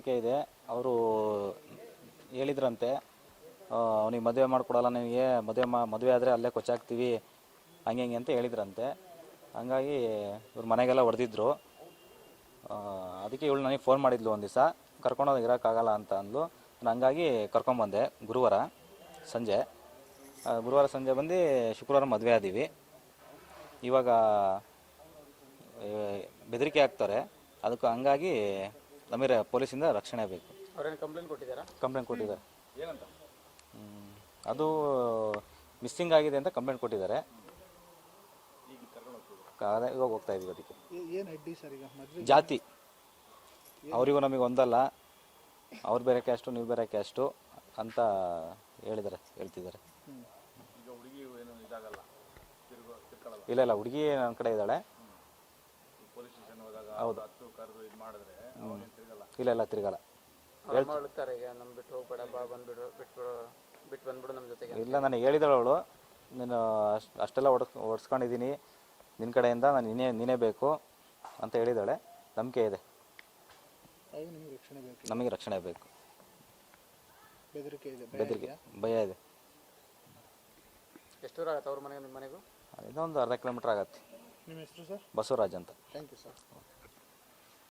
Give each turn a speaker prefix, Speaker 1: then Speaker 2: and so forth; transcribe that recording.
Speaker 1: ಬೆದರಿಕೆ ಇದೆ. ಅವರು ಹೇಳಿದ್ರಂತೆ ಅವನಿಗೆ ಮದುವೆ ಮಾಡಿಕೊಡಲ್ಲ, ನಿನಗೆ ಮದುವೆ ಮಾ, ಮದುವೆ ಆದರೆ ಅಲ್ಲೇ ಕೊಚ್ಚಾಕ್ತೀವಿ, ಹಂಗೆ ಹಿಂಗೆ ಅಂತ ಹೇಳಿದ್ರಂತೆ. ಹಂಗಾಗಿ ಇವ್ರ ಮನೆಗೆಲ್ಲ ಹೊಡೆದಿದ್ರು. ಅದಕ್ಕೆ ಇವಳು ನನಗೆ ಫೋನ್ ಮಾಡಿದ್ಲು ಒಂದು ದಿವಸ ಕರ್ಕೊಂಡೋಗಿ ಇರೋಕ್ಕಾಗಲ್ಲ ಅಂತ ಅಂದ್ಲು. ನಾನು ಹಂಗಾಗಿ ಕರ್ಕೊಂಬಂದೆ ಗುರುವಾರ ಸಂಜೆ. ಗುರುವಾರ ಸಂಜೆ ಬಂದು ಶುಕ್ರವಾರ ಮದುವೆ ಆದೀವಿ. ಇವಾಗ ಬೆದರಿಕೆ ಹಾಕ್ತಾರೆ. ಅದಕ್ಕೆ ಹಂಗಾಗಿ ನಮಗೆ ಪೊಲೀಸಿಂದ ರಕ್ಷಣೆ ಬೇಕು.
Speaker 2: ಅವ್ರೇನು ಕಂಪ್ಲೇಂಟ್ ಕೊಟ್ಟಿದ್ದಾರಾ?
Speaker 1: ಕಂಪ್ಲೇಂಟ್ ಕೊಟ್ಟಿದ್ದಾರೆ. ಹ್ಮ್. ಅದು ಮಿಸ್ಸಿಂಗ್ ಆಗಿದೆ ಅಂತ ಕಂಪ್ಲೇಂಟ್ ಕೊಟ್ಟಿದ್ದಾರೆ. ಅದೇ ಇವಾಗ ಹೋಗ್ತಾ ಇದೀವಿ ಅದಕ್ಕೆ.
Speaker 3: ಏನು ಅಡ್ಡಿ ಸರ್ ಈಗ? ಮದುವೆ
Speaker 1: ಜಾತಿ. ಅವರಿಗೂ ನಮಗೆ ಒಂದಲ್ಲ. ಅವ್ರು ಬೇರೆ ಕ್ಯಾಸ್ಟು ನೀವು ಬೇರೆ ಕ್ಯಾಸ್ಟು ಅಂತ ಹೇಳಿದ್ದಾರೆ ಹೇಳ್ತಿದ್ದಾರೆ. ಇಲ್ಲ ಇಲ್ಲ ಹುಡುಗಿ ನನ್ನ ಕಡೆ ಇದ್ದಾಳೆ. ಹೌದು. ಇಲ್ಲ ಇಲ್ಲ ತಿರ್ಗಲ್ಲ.
Speaker 2: ಹೇಳ್ತಾರೆ ಈಗ ನಮ್ ಬಿಟ್ಟು ಹೋಗ್ಬೇಡ ಬಾ ಬಂದ್ಬಿಡು ಬಿಟ್ಬಿಡು ಬಿಟ್ಟು ಬಂದ್ಬಿಡು ನಮ್ಮ ಜೊತೆಗೆ
Speaker 1: ಇಲ್ಲ ನನಗೆ ಹೇಳಿದಳು ಅವಳು. ನೀನು ಅಷ್ಟು ಅಷ್ಟೆಲ್ಲ ಹೊಡ್ಸ್ ಹೊಡ್ಸ್ಕೊಂಡಿದ್ದೀನಿ ನಿನ್ನ ಕಡೆಯಿಂದ ನಾನು ನೀನೇ ನೀನೇ ಬೇಕು ಅಂತ ಹೇಳಿದಾಳೆ. ನಂಬಿಕೆ ಇದೆ.
Speaker 3: ನಿಮ್ಗೆ ರಕ್ಷಣೆ ಬೇಕು.
Speaker 1: ನಮಗೆ ರಕ್ಷಣೆ ಬೇಕು.
Speaker 3: ಬೆದರಿಕೆ ಇದೆ
Speaker 1: ಬೆದರಿಕೆ ಭಯ ಇದೆ.
Speaker 2: ಎಷ್ಟು ದೂರ ಆಗತ್ತೆ ಅವ್ರ ಮನೆಗೆ ನಿಮ್ಮ ಮನೆಗೂ?
Speaker 1: ಇದೊಂದು ಅರ್ಧ ಕಿಲೋಮೀಟರ್ ಆಗತ್ತೆ.
Speaker 3: ನಿಮ್ಮ ಹೆಸರು ಸರ್?
Speaker 1: ಬಸವರಾಜ್ ಅಂತ.
Speaker 3: Thank you sir